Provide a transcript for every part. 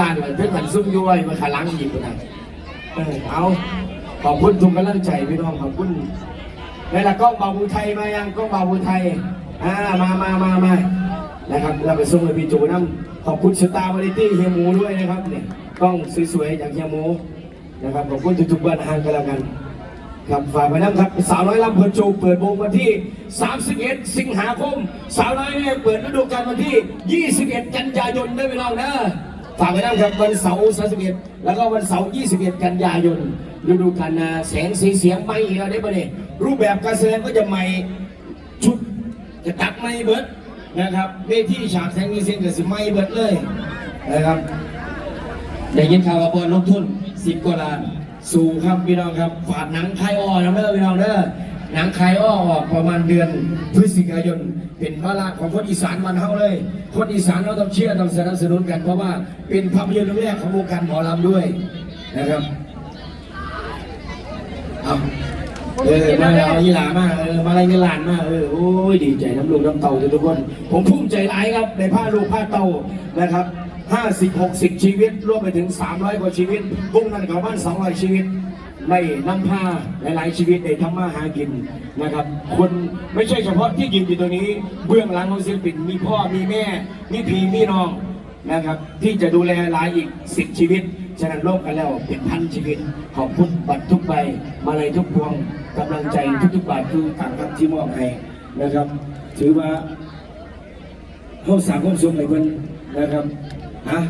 ล้านเลยเพื่อนมันซุ่มย้อยมาขาลังหยิบไปไหนเออเอาขอบคุณทุกกำลังใจพี่น้องขอบคุณในละกล้องเบาบูไทยมายังกล้องเบาบูไทยอ่ามามามามานะครับเราไปส่งเลยพี่จูน้ำขอบคุณสตาร์วาริตี้เฮียหมูด้วยนะครับเนี่ยกล้องสวยๆจากเฮียหมูนะครับขอบคุณทุกๆบ้านทางกันแล้วกันครับฝากไว้นะครับสาวน้อยลำเพลินโชว์เปิดวงวันที่ 31 สิงหาคม สาวน้อยเนี่ยเปิดฤดูกาลวันที่ 21 กันยายนได้วยพี่น้องนะ ฝากไว้นะครับวันเสาร์31แล้วก็วันเสาร์21 กันยายนฤดูกาลนะแสงสีเสียงไม่อีกแล้วได้ปะเนี่ยรูปแบบการแสดงก็จะใหม่ชุดจะตัดไม่เบิดนะครับเวทีฉากแสงมีเสียงก็สิไม่เบิดเลยนะครับได้ยินข่าวว่าบอลลงทุนสิบกว่าล้าน สู่ครับพี่น้องครับฝาดหนังคายอ้อนนะเด้อพี่น้องเด้อ หนังคายอ้อออกประมาณเดือนพฤศจิกายน เป็นวาระของคนอีสานมันเฮาเลย คนอีสานเราต้องเชื่อต้องสนับสนุนกันเพราะว่าเป็นภาพยนตร์เรื่องแรกของวงการหมอลำด้วยนะครับเอาเออมาเอายีหลามากเออมาอะไรเงินล้านมากเออโอ้ยดีใจน้ำลูกน้ำเต่าทุกคน ผมภูมิใจหลายครับในผ้าลูกผ้าเต่านะครับ50 60 ชีวิตรวมไปถึง 300 กว่าชีวิตวงนั้นเขาบ้าน200 ชีวิต ไม่นำพาหลาย ๆ ชีวิตในทำมาหากินนะครับ คนไม่ใช่เฉพาะที่ยืนอยู่ตรงนี้ เบื้องหลังของศิลปินมีพ่อมีแม่ มีพี่มีน้องนะครับ ที่จะดูแลหลายอีก10ชีวิต ฉะนั้นร่วมกันแล้วเป็นพันชีวิต ขอบคุณบัตรทุกใบ มาเลยทุกพวงกำลังใจทุกๆบาททุกต่างครับที่มอบให้นะครับ ถือว่าเขาสามคนสูงให้เพิ่นนะครับฮะ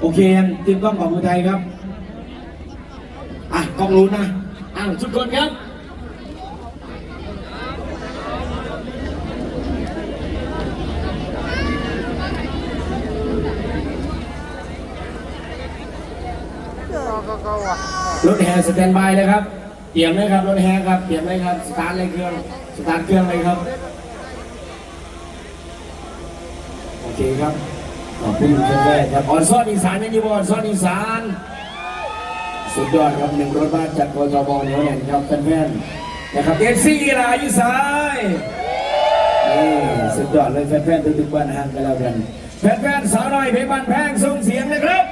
โอเคยังทีมกล้องของคนไทยครับ อะกล้องรู้นะอ้าวทุกคนครับรถแห่สแตนบายเลยครับ เตรียมเลยครับรถแห่ครับเตรียมเลยครับสตาร์ทเลยเครื่องสตาร์ทเครื่องเลยครับโอเคครับขอบคุณแฟนๆครับออนซ่อนอีสานยังอยู่บ่ออนซ่อนอีสาน สุดยอดครับหนึ่งรถบ้านจากกจบเหนียวแน่นครับแฟนๆนะครับเอฟซีลาอยู่ซ้ายนี่สุดยอดเลยแฟนๆทุกๆบ้านห่างกันแล้วกันแฟนๆสาวน้อยเพชรบ้านแพงส่งเสียงนะครับ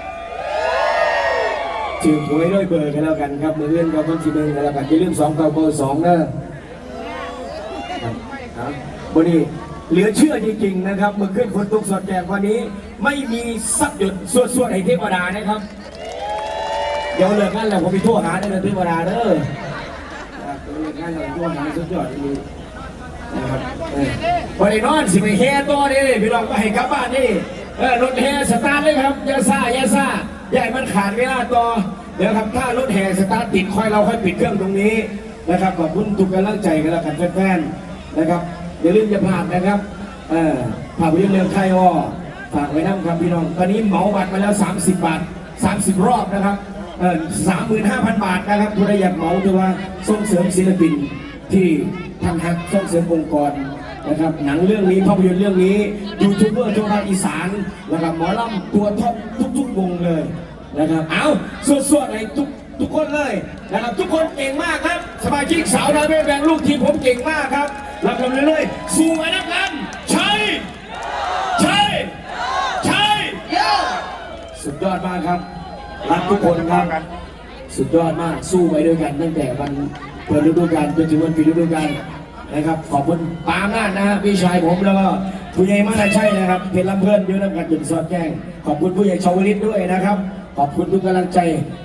ชื่อถวยด้วยเบอร์กันแล้วกันครับมือเลื่อนกับคนที่หนึ่งกันแล้วกันอย่าลืมสองกับเบอร์สองเนอะวันนี้เหลือเชื่อจริงๆนะครับเมื่อขึ้นคนตกสดแจกวันนี้ ไม่มีสักหยดสวดๆให้เทวดานะครับ เดี๋ยวเลิกงานแล้วผมไปโทั่วหาได้เลยเทวดาเด้อครับเดี๋ยวเลิกงานแล้วโทั่วหาสุดยอดดีนะครับเออวันนี้นอนสิไปแห่ตัวนี่พี่น้องก็ให้กลับบ้านนี่เออรถแห่สตาร์ทเลยครับอย่าซ่าอย่าซ่าอย่าให้มันขาดเวลาต่อเดี๋ยวครับถ้ารถแห่สตาร์ทติดค่อยเราค่อยปิดเครื่องตรงนี้นะครับขอบคุณทุกกำลังใจกันแล้วกันแฟนๆนะครับอย่าลืมอย่าพลาดนะครับเออภาพยนตร์เรื่องไทยอ้อฝากไว้น้ำครับพี่น้องตอนนี้เหมาบัตรมาแล้ว 30 บาท 30 รอบนะครับ สามหมื่นห้าพันบาทนะครับผู้ใดอยากเหมาถือว่าส่งเสริมศิลปินที่ทำฮักส่งเสริมองค์กรนะครับหนังเรื่องนี้ภาพยนตร์เรื่องนี้ยูทูบเบอร์ทั่วภาคอีสานนะครับหมอลำตัวท็อปทุกๆวงเลยนะครับเอาสวดๆให้ทุกทุกคนเลยนะครับทุกคนเก่งมากครับ สมาชิกสาวน้อยแม่แบงลูกทีมผมเก่งมากครับรับกันเลยๆสู้ไว้นักกันใช่ใช่ใช่สุดยอดมากครับ รักทุกคนครับ สุดยอดมากสู้ไปด้วยกัน ตั้งแต่วันเปิดฤดูกาลจนถึงวันปิดฤดูกาลนะครับ ขอบคุณปามาดนะฮะพี่ชายผมแล้วก็ผู้ใหญ่มาใช่นะครับเพชรลำเพื่อนเยอะน้ำกันจุดสอดแจ้งขอบคุณผู้ใหญ่ชาวลิตด้วยนะครับ ขอบคุณทุกกำลังใจ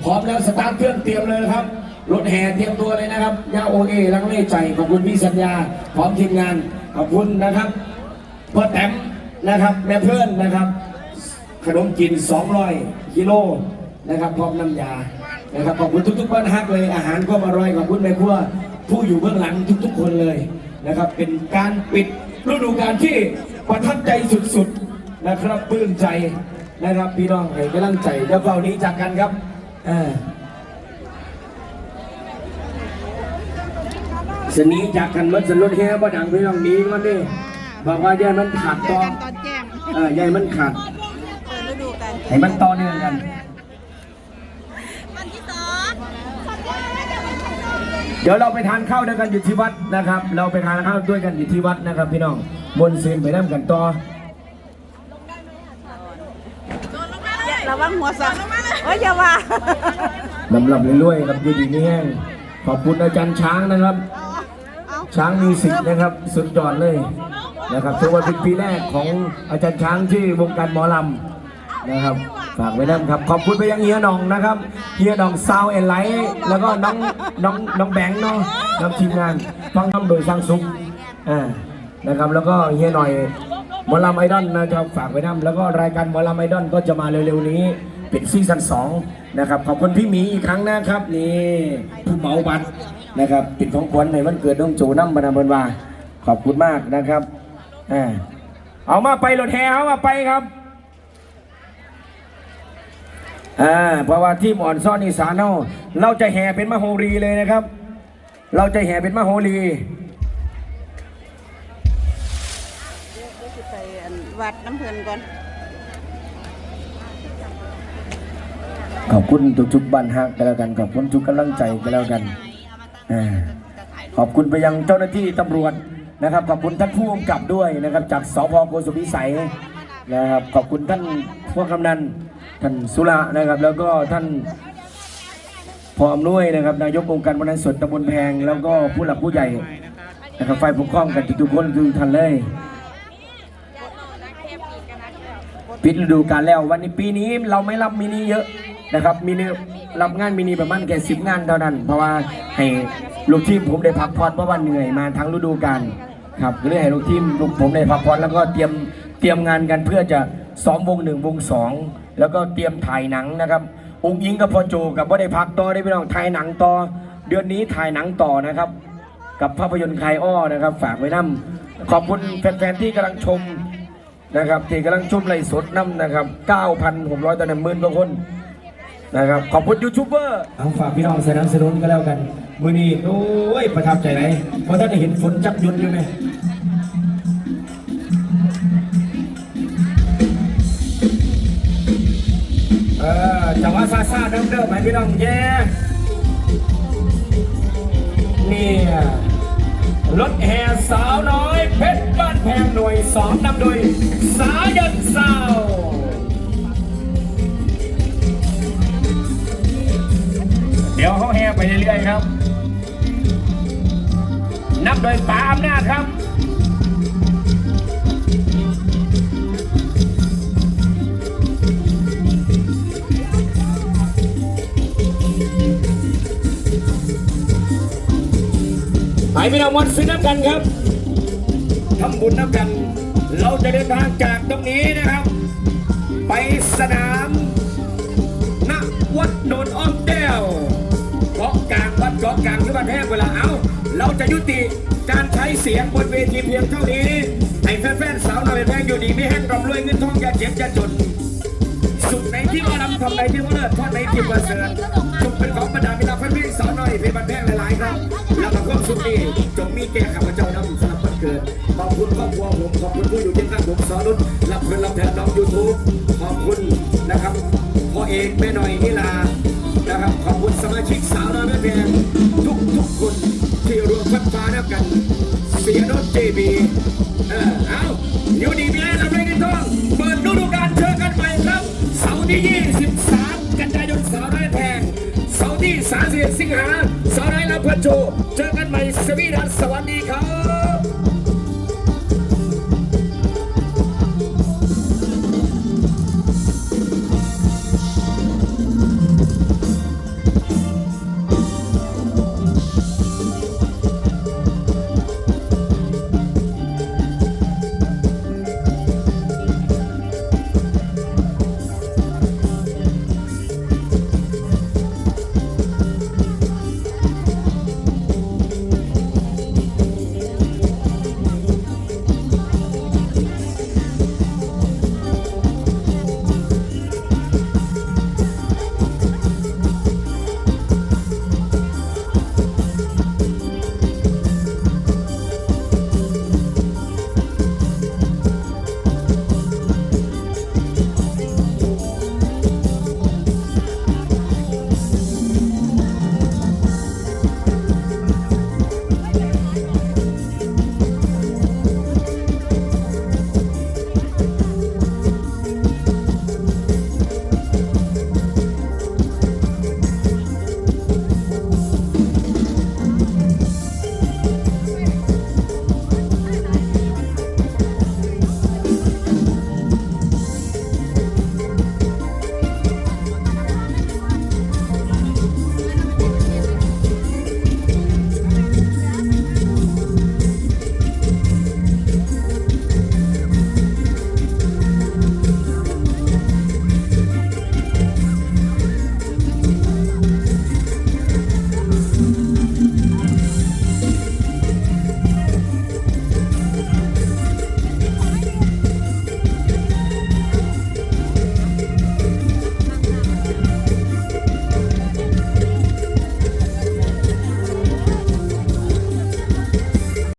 พร้อมแล้วสตาร์ทเครื่องเตรียมเลยนะครับรถแห่เตรียมตัวเลยนะครับยาโอเอลังเล่ใจ ขอบคุณพี่สัญญา พร้อมทีมงาน ขอบคุณนะครับพ่อแต้มนะครับ แม่เพื่อนนะครับ ขนมกิน 200กิโล นะครับพร้อมน้ำยานะครับขอบคุณทุกๆบ้านฮักเลยอาหารก็อร่อยขอบคุณแม่ครัวผู้อยู่เบื้องหลังทุก ๆ คนเลยนะครับ เป็นการปิดฤดูกาลที่ประทับใจสุดๆนะครับปลื้มใจนะครับพี่น้องให้กำลังใจเดี๋ยวเฝ้านี้จากกันครับเออสนีจากกันรถสนรถแห่บ่ดังพี่น้องหนี้มันดิบอกว่าอย่ามันขาดเจต่ออกันตอนแจ้งเอออย่าให้มันขาดเปิดฤดูกาลให้มันต่อเนื่องกันวันที่สอง เดี๋ยวเราไปทานข้าวด้วยกันอยู่ที่วัดนะครับ เราไปทานข้าวด้วยกันอยู่ที่วัดนะครับ พี่น้องมนต์เซนไปนั่งกันต่อเราระวังหัวสักโอ้ยอย่าว่าลำลำเรื่อยๆครับอยืดีนี่แห้งขอบคุณอาจารย์ช้างนะครับเอาช้างมีสิทธิ์นะครับ สุดยอดเลยนะครับถือว่าเป็นปีแรกของอาจารย์ช้างที่วงการหมอลำนะครับ ฝากไว้นะครับ ขอบคุณไปยังเฮียหนองนะครับ เฮียหนองซาวเอ็นไลท์แล้วก็น้องน้องน้องแบงค์เนาะน้องทีมงานฟังทำโดยสร้างสุขอ่านะครับ แล้วก็เฮียหน่อยหมอลำไอดอลนะครับฝากไว้นะแล้วก็รายการหมอลำไอดอลก็จะมาเร็วๆนี้เป็นซีซั่นสองนะครับขอบคุณพี่หมีอีกครั้งนะครับนี่ผู้เหมาบัตรนะครับเป็นของขวัญในวันเกิดน้องโจน้ำบรรณาเบินวาขอบคุณมากนะครับอ่าเอามาไปรถแห่เอามาไปครับ อ่าเพราะว่าที่อ่อนซ่อนอีสานเราเราจะแห่เป็นมโหรีเลยนะครับ เราจะแห่เป็นมโหรีไปอันวัดน้ำเพลินก่อน ขอบคุณทุกๆบ้านฮักกันแล้วกัน ขอบคุณทุกกำลังใจกันแล้วกันอ่าขอบคุณไปยังเจ้าหน้าที่ตำรวจนะครับ ขอบคุณท่านผู้กำกับด้วยนะครับ จากสพโกสุมพิสัยนะครับ ขอบคุณท่านผู้กำนัน ท่านสุระนะครับ แล้วก็ท่านพออำนวยนะครับ นายกองค์การบริหารส่วนตำบลแพง แล้วก็ผู้หลักผู้ใหญ่นะครับฝ่ายปกครองกันทุกๆคนทุกท่านเลยปิดฤดูกาลแล้ววันนี้ปีนี้เราไม่รับมินิเยอะนะครับมินิรับงานมินิประมาณแค่สิบงานเท่านั้น เพราะว่าให้ลูกทีมผมได้พักผ่อนเพราะว่าเหนื่อยมาทั้งฤดูกาลครับก็เลยให้ลูกทีมลูกผมได้พักผ่อนแล้วก็เตรียมเตรียมงานกันเพื่อจะซ้อมวงหนึ่งวงสอง แล้วก็เตรียมถ่ายหนังนะครับองค์ยิงกับพ่อโจกับว่าได้พักต่อได้พี่น้องถ่ายหนังต่อ เดือนนี้ถ่ายหนังต่อนะครับ กับภาพยนตร์คลายอ้อนะครับ ฝากไว้นํขอบคุณแฟนๆที่กำลังชมนะครับ ที่กำลังชุมไล่สดน้ำนะครับ 9,600ต่อหนึ่งหมื่นกว่าคนนะครับขอบคุณยูทูบเบอร์เอาฝากพี่น้องสนับสนุนก็แล้วกัน มือนี้โอ้ยประทับใจไหนเพราะท่านได้เห็นฝนจับยุดอยู่ไหม อจังหวะซาซาเดิมเดิมๆไหมพี่น้องแย่เนี่ยรถแห่สาวน้อย เพชรบ้านแพงหน่วยสองนำโดย สายันสาวเดี๋ยวเขาแห่ไปเรื่อยๆครับ นับโดยป๋าอำนาจครับ พี่น้องวันซื้อน้ำกันครับทำบุญน้ำกัน เราจะเดินทางจากตรงนี้นะครับ ไปสนามณวัดโนนอ้อมแก้วเกาะกลางวัดเกาะกลางที่บ้านแพงเวลาเอาเราจะยุติการใช้เสียงบนเวทีเพียงเท่านี้ให้แฟนๆสาวหน่อยแพงอยู่ดีไม่แห้งร่ำรวยเงินทองอย่าเจ็บอย่าจนสุขในที่ว่าดำทำในที่ว่าเลิศทอดในที่ว่าเสริญ นี้จงมีแก่ข้าพเจ้านำสำหรับวันเกิดขอบคุณครอบครัวผมขอบคุณผู้อยู่เคียงข้างผมสอนรุ่นรับเพื่อนรับแทนน้องยูทูบขอบคุณนะครับพ่อเอกแม่หน่อยนิลานะครับขอบคุณสมาชิกสาวน้อยแม่แพงทุกทุกคนที่รวมพัดฟ้านับกันเสียรถเจบีเออเอาอยู่ดีมีแรงรับแรงเงินทองเปิดฤดูกาลเจอกันใหม่ครับเสาร์ที่ 23 กันยายนสาวน้อยแพง ที่31สิงหาสาวน้อยลำพันโจเจอกันใหม่สวีดัสสวัสดีครับ